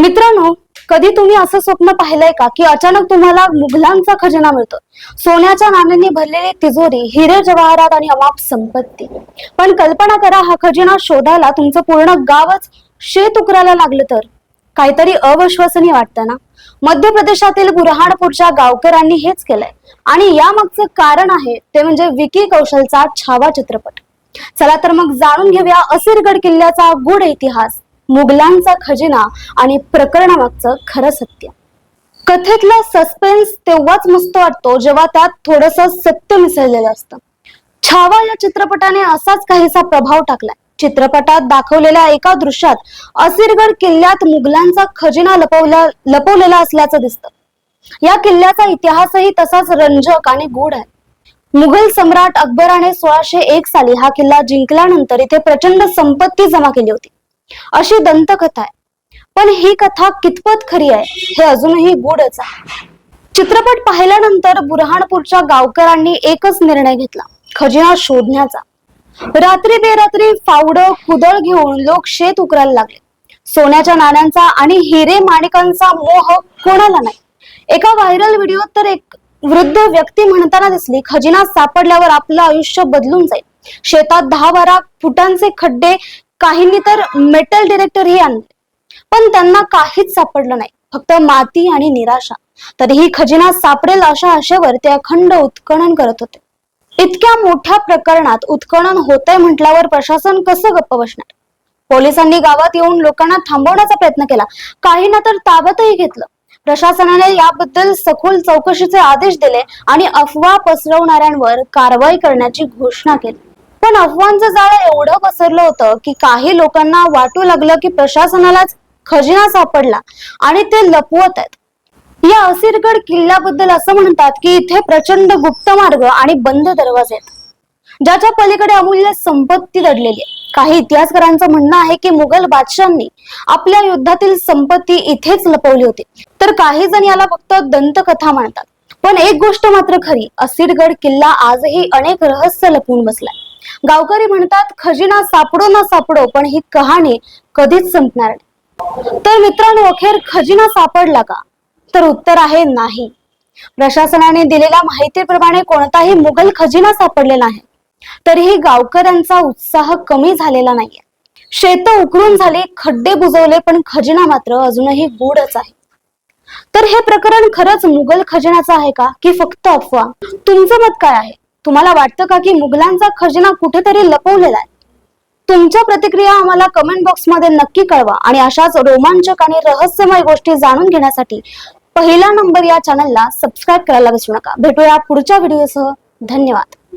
मित्रांनो कधी तुम्ही असं स्वप्न पाहिलंय का की अचानक तुम्हाला मुघलांचा खजिना मिळतो सोन्याच्या नाण्यांनी भरलेली तिजोरी हिरे जवाहरात आणि अमाप संपत्ती. पण कल्पना करा हा खजिना शोधायला तुमचं पूर्ण गावच शेत उकरायला लागलं तर? काहीतरी अविश्वसनीय वाटतं ना? मध्य प्रदेशातील बुरहाणपूरच्या गावकऱ्यांनी हेच केलंय. आणि यामागचं कारण आहे ते म्हणजे विकी कौशलचा छावा चित्रपट. चला तर मग जाणून घेऊया असिरगड किल्ल्याचा गूढ इतिहास. मुघलांचा खजिना आणि प्रकरणामागचं खरं सत्य. कथेतला सस्पेन्स तेव्हाच मस्त वाटतो जेव्हा त्यात थोडस सत्य मिसळलेलं असतं. छावा या चित्रपटाने असाच काहीसा प्रभाव टाकलाय. चित्रपटात दाखवलेल्या एका दृश्यात असिरगड किल्ल्यात मुघलांचा खजिना लपवला लपवलेला असल्याचं दिसतं. या किल्ल्याचा इतिहासही तसाच रंजक आणि गूढ आहे. मुघल सम्राट अकबराने सोळाशे एक साली हा किल्ला जिंकल्यानंतर इथे प्रचंड संपत्ती जमा केली होती. अशी दंतकथा आहे. पण ही कथा कितपत खरी आहे हे अजूनही गूढच आहे. चित्रपट पाहिल्यानंतर बुरहाणपूरच्या गावकऱ्यांनी एकच निर्णय घेतला खजिना शोधण्याचा. रात्री बेरात्री फावड कुदळ घेऊन लोक शेत उकरायला लागले. सोन्याच्या नाण्यांचा आणि हिरे माणिकांचा मोह कोणाला नाही. एका व्हायरल व्हिडिओत तर एक वृद्ध व्यक्ती म्हणताना दिसली खजिना सापडल्यावर आपलं आयुष्य बदलून जाईल. शेतात दहा बारा फुटांचे खड्डे काहींनी तर मेटल डिरेक्टरही आणले. पण त्यांना काहीच सापडलं नाही. फक्त माती आणि निराशा. तरीही खजिना सापडेल अशा आशेवर ते अखंड उत्खनन करत होते. इतक्या मोठ्या प्रकरणात उत्खनन होतंय म्हटल्यावर प्रशासन कसं गप्प बसणार? पोलिसांनी गावात येऊन लोकांना थांबवण्याचा प्रयत्न केला. काहींना तर ताब्यातही घेतलं. प्रशासनाने याबद्दल सखोल चौकशीचे आदेश दिले आणि अफवा पसरवणाऱ्यांवर कारवाई करण्याची घोषणा केली. पण अफवांचं जाळं एवढं पसरलं होतं की काही लोकांना वाटू लागलं की प्रशासनालाच खजिना सापडला आणि ते लपवत आहेत. या असिरगड किल्ल्याबद्दल असं म्हणतात की इथे प्रचंड गुप्त मार्ग आणि बंद दरवाजे आहेत. ज्याच्या पलीकडे अमूल्य संपत्ती दडलेली आहे. काही इतिहासकारांचं म्हणणं आहे की मुघल बादशांनी आपल्या युद्धातील संपत्ती इथेच लपवली होती. तर काही जण याला फक्त दंतकथा म्हणतात. पण एक गोष्ट मात्र खरी असिरगड किल्ला आजही अनेक रहस्य लपून बसलाय. गावकरी म्हणतात खजिना सापडो ना सापडो पण ही कहाणी कधीच संपणार नाही. तर मित्रांनो अखेर खजिना सापडला का? तर उत्तर आहे नाही. प्रशासनाने दिलेल्या माहितीप्रमाणे कोणताही मुघल खजिना सापडलेला नाही. तरीही गावकऱ्यांचा उत्साह कमी झालेला नाहीये. शेत उकरून झाले खड्डे बुजवले पण खजिना मात्र अजूनही गूढच आहे. तर हे प्रकरण खरंच मुघल खजिन्याचं आहे का? की फक्त अफवा? तुमचं मत काय आहे? तुम्हाला वाटतं का की मुघलांचा खजिना कुठेतरी लपवलेला आहे? तुमच्या प्रतिक्रिया आम्हाला कमेंट बॉक्समध्ये नक्की कळवा आणि अशाच रोमांचक आणि रहस्यमय गोष्टी जाणून घेण्यासाठी पहिला नंबर या चॅनलला सबस्क्राईब करायला विसरू नका. भेटूया पुढच्या व्हिडिओसह धन्यवाद.